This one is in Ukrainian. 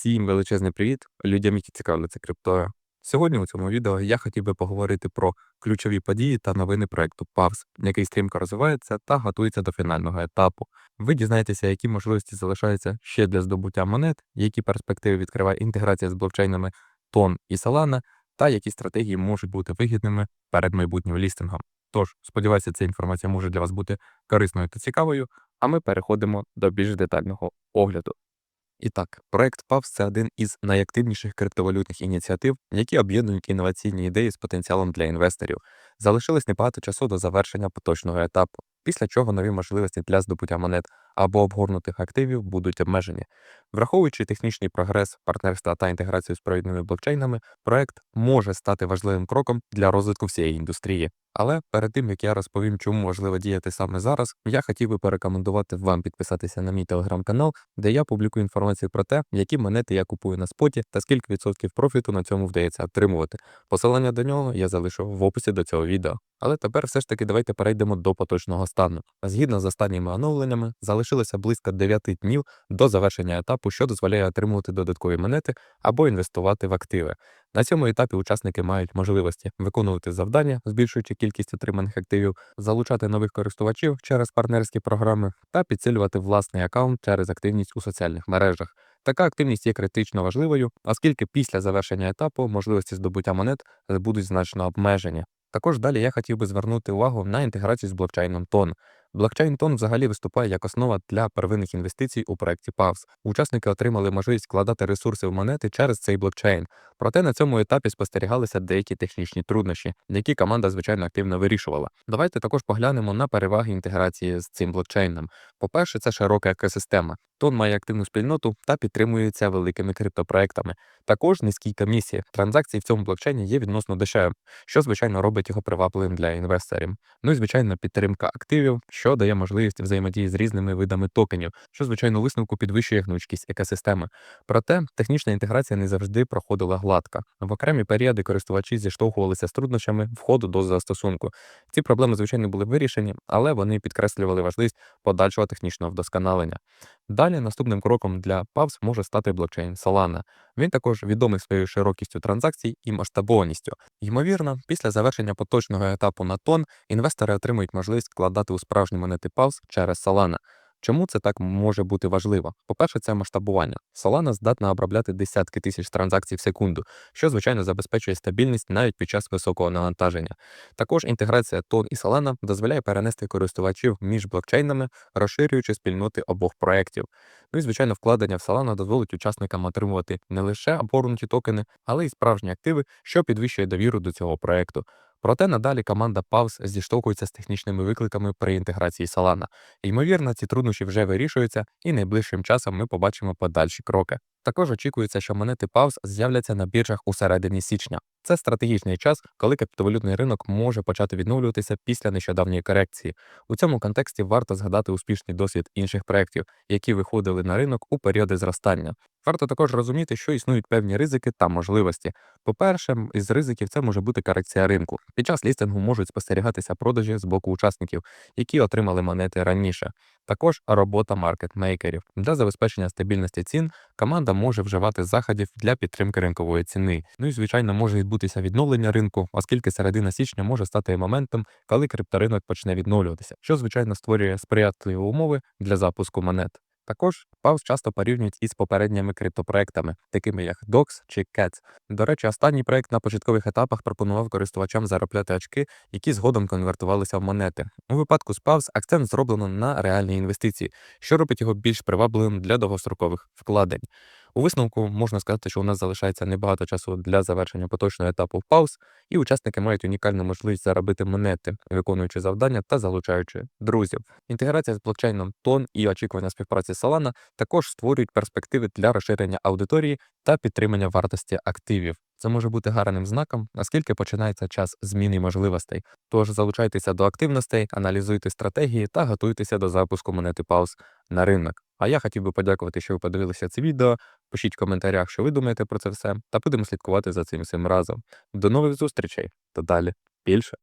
Всім величезний привіт людям, які цікавляться криптою. Сьогодні у цьому відео я хотів би поговорити про ключові події та новини проекту PAVS, який стрімко розвивається та готується до фінального етапу. Ви дізнаєтеся, які можливості залишаються ще для здобуття монет, які перспективи відкриває інтеграція з блокчейнами TON і Solana, та які стратегії можуть бути вигідними перед майбутнім лістингом. Тож, сподіваюся, ця інформація може для вас бути корисною та цікавою, а ми переходимо до більш детального огляду. І так, проект ПАВС – це один із найактивніших криптовалютних ініціатив, які об'єднують інноваційні ідеї з потенціалом для інвесторів. Залишилось небагато часу до завершення поточного етапу, після чого нові можливості для здобуття монет або обгорнутих активів будуть обмежені. Враховуючи технічний прогрес, партнерства та інтеграцію з провідними блокчейнами, проект може стати важливим кроком для розвитку всієї індустрії. Але перед тим як я розповім, чому важливо діяти саме зараз, я хотів би порекомендувати вам підписатися на мій телеграм-канал, де я публікую інформацію про те, які монети я купую на споті та скільки відсотків профіту на цьому вдається отримувати. Посилання до нього я залишу в описі до цього відео. Але тепер все ж таки давайте перейдемо до поточного стану. Згідно з останніми оновленнями, залишилося близько 9 днів до завершення етапу, що дозволяє отримувати додаткові монети або інвестувати в активи. На цьому етапі учасники мають можливості виконувати завдання, збільшуючи кількість отриманих активів, залучати нових користувачів через партнерські програми та підсилювати власний аккаунт через активність у соціальних мережах. Така активність є критично важливою, оскільки після завершення етапу можливості здобуття монет будуть значно обмежені. Також далі я хотів би звернути увагу на інтеграцію з блокчейном TON. Блокчейн TON взагалі виступає як основа для первинних інвестицій у проєкті PAVS. Учасники отримали можливість вкладати ресурси в монети через цей блокчейн. Проте на цьому етапі спостерігалися деякі технічні труднощі, які команда звичайно активно вирішувала. Давайте також поглянемо на переваги інтеграції з цим блокчейном. По-перше, це широка екосистема. Тон має активну спільноту та підтримується великими криптопроектами. Також низькі комісії. Транзакції в цьому блокчейні є відносно дешевим, що звичайно робить його привабливим для інвесторів. Ну і звичайно, підтримка активів, що дає можливість взаємодії з різними видами токенів, що звичайно висновку підвищує гнучкість екосистеми. Проте технічна інтеграція не завжди проходила гладко. В окремі періоди користувачі зіштовхувалися з труднощами входу до застосунку. Ці проблеми, звичайно, були вирішені, але вони підкреслювали важливість подальшого технічного вдосконалення. Наступним кроком для PAVS може стати блокчейн Solana. Він також відомий своєю широкістю транзакцій і масштабованістю. Ймовірно, після завершення поточного етапу на тон інвестори отримують можливість вкладати у справжні монети PAVS через Solana. Чому це так може бути важливо? По-перше, це масштабування. Solana здатна обробляти десятки тисяч транзакцій в секунду, що звичайно забезпечує стабільність навіть під час високого навантаження. Також інтеграція TON і Solana дозволяє перенести користувачів між блокчейнами, розширюючи спільноти обох проєктів. Ну і звичайно, вкладення в Solana дозволить учасникам отримувати не лише обгорнуті токени, але й справжні активи, що підвищує довіру до цього проєкту. Проте надалі команда PAVS зіштовхується з технічними викликами при інтеграції Solana. Ймовірно, ці труднощі вже вирішуються, і найближчим часом ми побачимо подальші кроки. Також очікується, що монети PAVS з'являться на біржах у середині січня. Це стратегічний час, коли криптовалютний ринок може почати відновлюватися після нещодавньої корекції. У цьому контексті варто згадати успішний досвід інших проєктів, які виходили на ринок у періоди зростання. Варто також розуміти, що існують певні ризики та можливості. По-перше, із ризиків це може бути корекція ринку. Під час лістингу можуть спостерігатися продажі з боку учасників, які отримали монети раніше. Також робота маркетмейкерів для забезпечення стабільності цін команда може вживати заходів для підтримки ринкової ціни. Ну і звичайно може відбутися відновлення ринку, оскільки середина січня може стати моментом, коли крипторинок почне відновлюватися, що звичайно створює сприятливі умови для запуску монет. Також PAVS часто порівнюють із попередніми криптопроектами, такими як DOX чи CATS. До речі, останній проект на початкових етапах пропонував користувачам заробляти очки, які згодом конвертувалися в монети. У випадку з PAVS акцент зроблено на реальні інвестиції, що робить його більш привабливим для довгострокових вкладень. У висновку можна сказати, що у нас залишається небагато часу для завершення поточного етапу пауз, і учасники мають унікальну можливість заробити монети, виконуючи завдання та залучаючи друзів. Інтеграція з блокчейном тон і очікування співпраці Solana також створюють перспективи для розширення аудиторії та підтримання вартості активів. Це може бути гарним знаком, оскільки починається час зміни можливостей. Тож залучайтеся до активностей, аналізуйте стратегії та готуйтеся до запуску монети пауз на ринок. А я хотів би подякувати, що ви подивилися це відео. Пишіть в коментарях, що ви думаєте про це все, та будемо слідкувати за цим всім разом. До нових зустрічей та далі більше.